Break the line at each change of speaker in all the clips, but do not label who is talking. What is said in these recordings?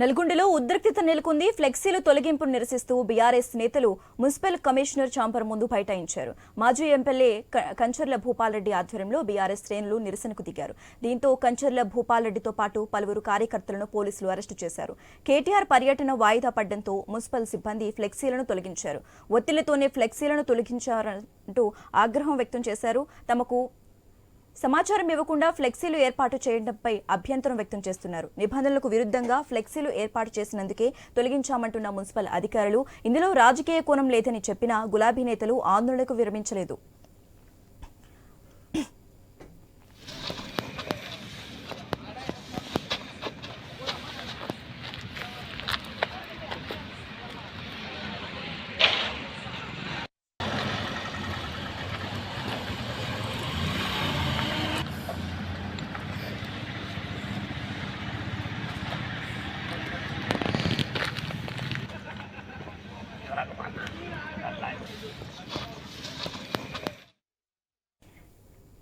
నల్గొండలో ఉద్రిక్తత నెలకొంది. ఫ్లెక్సీలు తొలగింపును నిరసిస్తూ బీఆర్ఎస్ నేతలు మున్సిపల్ కమిషనర్ చాంపర్ ముందు బైఠాయించారు. మాజీ ఎమ్మెల్యే కంచర్ల భూపాలరెడ్డి ఆధ్వర్యంలో బీఆర్ఎస్ శ్రేణులు నిరసనకు దిగారు. దీంతో కంచర్ల భూపాలరెడ్డితో పాటు పలువురు కార్యకర్తలను పోలీసులు అరెస్టు చేశారు. కేటీఆర్ పర్యటన వాయిదా పడ్డంతో మున్సిపల్ సిబ్బంది ఫ్లెక్సీలను తొలగించారు. ఒత్తిళ్ళతోనే ఫ్లెక్సీలను తొలగించారంటూ ఆగ్రహం వ్యక్తం చేశారు. తమకు సమాచారం ఇవ్వకుండా ఫ్లెక్సీలు ఏర్పాటు చేయడంపై అభ్యంతరం వ్యక్తం చేస్తున్నారు. నిబంధనలకు విరుద్ధంగా ఫ్లెక్సీలు ఏర్పాటు చేసినందుకే తొలగించామంటున్న మున్సిపల్ అధికారులు ఇందులో రాజకీయ కోణం లేదని చెప్పినా గులాబీ నేతలు ఆందోళనకు విరమించలేదు.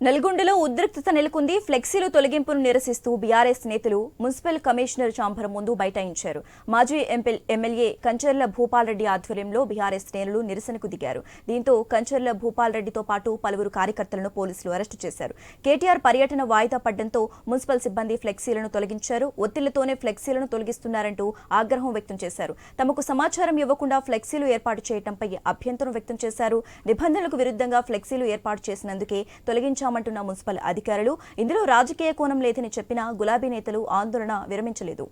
నల్గొండలో ఉద్రిక్తత నెలకొంది. ఫ్లెక్సీలు తొలగింపును నిరసిస్తూ బీఆర్ఎస్ నేతలు మున్సిపల్ కమిషనర్ చాంబర్ ముందు బైఠాయించారు. మాజీ ఎంపెల్- ఎమ్మెల్యే కంచర్ల భూపాల్రెడ్డి ఆధ్వర్యంలో బీఆర్ఎస్ నేతలు నిరసనకు దిగారు. దీంతో కంచర్ల భూపాల్రెడ్డితో పాటు పలువురు కార్యకర్తలను పోలీసులు అరెస్టు చేశారు. కేటీఆర్ పర్యటన వాయిదా పడ్డంతో మున్సిపల్ సిబ్బంది ఫ్లెక్సీలను తొలగించారు. ఒత్తిళ్ళతోనే ఫ్లెక్సీలను తొలగిస్తున్నారంటూ ఆగ్రహం వ్యక్తం చేశారు. తమకు సమాచారం ఇవ్వకుండా ఫ్లెక్సీలు ఏర్పాటు చేయడంపై అభ్యంతరం వ్యక్తం చేశారు. నిబంధనలకు విరుద్ధంగా ఫ్లెక్సీలు ఏర్పాటు చేసినందుకే తొలగించారు. తొలగించామంటున్న మున్సిపల్ అధికారులు ఇందులో రాజకీయ కోణం లేదని చెప్పినా గులాబీ నేతలు ఆందోళన విరమించలేదు.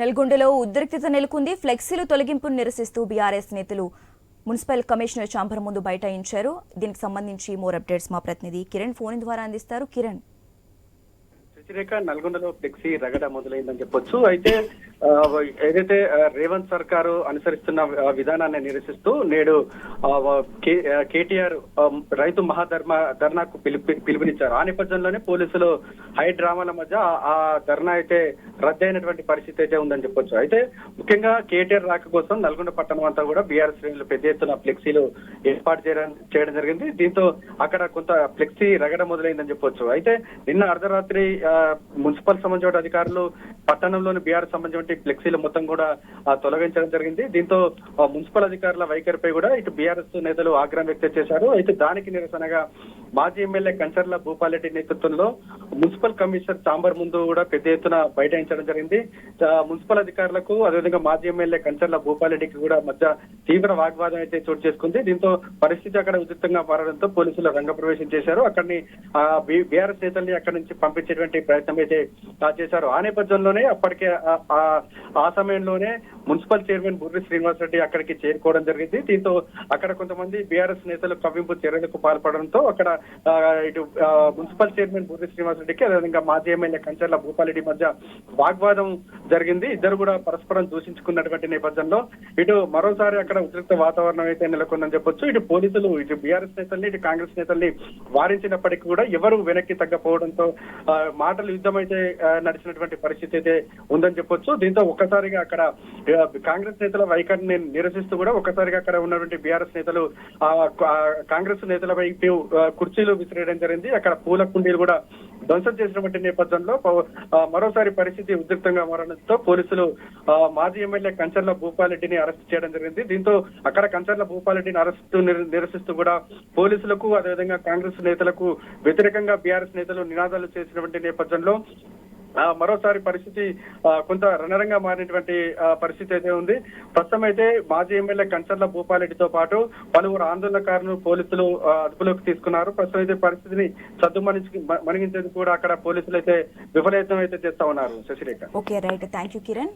నల్గొండలో ఉద్రిక్తత నెలకొంది. ఫ్లెక్సీలు తొలగింపును నిరసిస్తూ బీఆర్ఎస్ నేతలు మున్సిపల్ కమిషనర్ చాంబర్ ముందు బైఠాయించారు. దీనికి సంబంధించి మోర్ అప్డేట్స్ మా ప్రతినిధి కిరణ్ ఫోన్ ద్వారా అందిస్తారు. కిరణ్.
వ్యతిరేక నల్గొండలో ఫ్లెక్సీ రగడ మొదలైందని చెప్పొచ్చు. అయితే ఏదైతే రేవంత్ సర్కారు అనుసరిస్తున్న విధానాన్ని నిరసిస్తూ నేడు కేటీఆర్ రైతు మహాధర్మ ధర్నాకు పిలిపి పిలుపునిచ్చారు. ఆ నేపథ్యంలోనే పోలీసులు హై డ్రామాల మధ్య ఆ- ధర్నా అయితే రద్దయినటువంటి పరిస్థితి అయితే ఉందని చెప్పొచ్చు. అయితే ముఖ్యంగా కేటీఆర్ రాక కోసం నల్గొండ పట్టణం అంతా కూడా బీఆర్ఎస్ శ్రేణులు పెద్ద ఎత్తున ఫ్లెక్సీలు ఏర్పాటు చేయడం చేయడం జరిగింది. దీంతో అక్కడ కొంత ఫ్లెక్సీ రగడ మొదలైందని చెప్పొచ్చు. అయితే నిన్న అర్ధరాత్రి మున్సిపల్ సంబంధించిన అధికారులు పట్టణంలోని బీఆర్ సంబంధించిన ఫ్లెక్సీలు మొత్తం కూడా తొలగించడం జరిగింది. దీంతో ఆ, మున్సిపల్ అధికారుల వైఖరిపై కూడా ఇటు బీఆర్ఎస్ నేతలు ఆగ్రహం వ్యక్తం చేశారు. అయితే దానికి నిరసనగా మాజీ ఎమ్మెల్యే కంచర్ల భూపాలరెడ్డి నేతృత్వంలో మున్సిపల్ కమిషనర్ చాంబర్ ముందు కూడా పెద్ద ఎత్తున బైఠాయించడం జరిగింది. మున్సిపల్ అధికారులకు అదేవిధంగా మాజీ ఎమ్మెల్యే కంచర్ల భూపాలరెడ్డికి కూడా మధ్య తీవ్ర వాగ్వాదం అయితే చోటు చేసుకుంది. దీంతో పరిస్థితి అక్కడ ఉధృతంగా మారడంతో పోలీసులు రంగప్రవేశం చేశారు. అక్కడిని బీఆర్ఎస్ నేతల్ని అక్కడి నుంచి పంపించేటువంటి ప్రయత్నం అయితే చేశారు. ఆ నేపథ్యంలోనే అప్పటికే ఆ- ఆ- సమయంలోనే మున్సిపల్ చైర్మన్ బుర్రి శ్రీనివాస్ రెడ్డి అక్కడికి చేరుకోవడం జరిగింది. దీంతో అక్కడ కొంతమంది బీఆర్ఎస్ నేతలు కవ్వింపు చర్యలకు పాల్పడడంతో అక్కడ ఇటు మున్సిపల్ చైర్మన్ బూతి శ్రీనివాస్ రెడ్డికి అదేవిధంగా మాజీ ఎమ్మెల్యే కంచర్ల భూపాలరెడ్డి మధ్య వాగ్వాదం జరిగింది. ఇద్దరు కూడా పరస్పరం దూషించుకున్నటువంటి నేపథ్యంలో ఇటు మరోసారి అక్కడ ఉద్రిక్త వాతావరణం అయితే నెలకొందని చెప్పొచ్చు. ఇటు పోలీసులు ఇటు బీఆర్ఎస్ నేతల్ని ఇటు కాంగ్రెస్ నేతల్ని వారించినప్పటికీ కూడా ఎవరు వెనక్కి తగ్గపోవడంతో ఆ, మాటలు యుద్ధం అయితే నడిచినటువంటి పరిస్థితి అయితే ఉందని చెప్పొచ్చు. దీంతో ఒక్కసారిగా అక్కడ కాంగ్రెస్ నేతల వైఖరిని నిరసిస్తూ కూడా ఒక్కసారిగా అక్కడ ఉన్నటువంటి బీఆర్ఎస్ నేతలు కాంగ్రెస్ నేతల వైపు కుర్చీలు విసిరేయడం జరిగింది. అక్కడ పూల కుండీలు కూడా ధ్వంసం చేసినటువంటి నేపథ్యంలో మరోసారి పరిస్థితి ఉద్రిక్తంగా మారడంతో పోలీసులు మాజీ ఎమ్మెల్యే కంచర్ల భూపాలరెడ్డిని అరెస్ట్ చేయడం జరిగింది. దీంతో అక్కడ కంచర్ల భూపాలరెడ్డిని అరెస్ట్ నిరసిస్తూ కూడా పోలీసులకు అదేవిధంగా కాంగ్రెస్ నేతలకు వ్యతిరేకంగా బీఆర్ఎస్ నేతలు నినాదాలు చేసినటువంటి నేపథ్యంలో మరోసారి పరిస్థితి కొంత రణరంగా మారినటువంటి పరిస్థితి అయితే ఉంది. ప్రస్తుతం అయితే మాజీ ఎమ్మెల్యే కంచర్ల భూపాలరెడ్డితో పాటు పలువురు ఆందోళనకారులను పోలీసులు అదుపులోకి తీసుకున్నారు. ప్రస్తుతం అయితే పరిస్థితిని సద్దుమణించి మణిగించేందుకు కూడా అక్కడ పోలీసులు అయితే విఫలయత్నం అయితే చేస్తా ఉన్నారు Sasirekha.
Okay right. Thank you Kiran.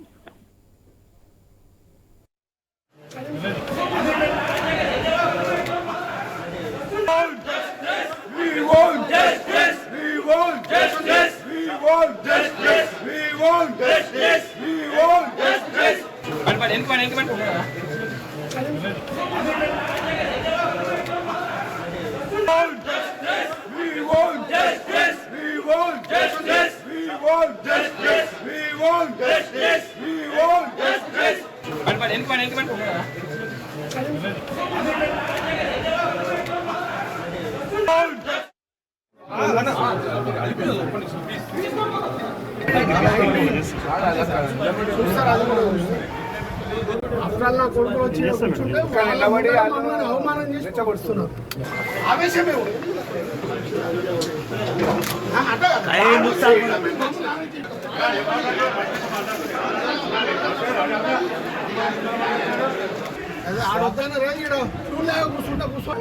Justice. We want justice.
పని పని ఎందుకు ఎందుకు
అప్పుడల్లా కొడుకులు వచ్చి కూర్చుంటే అవమానం చేసి పడుతున్నారు ఆవేశమే ఉంది. ఆ, ఈడ కూర్చుంటా కూర్చో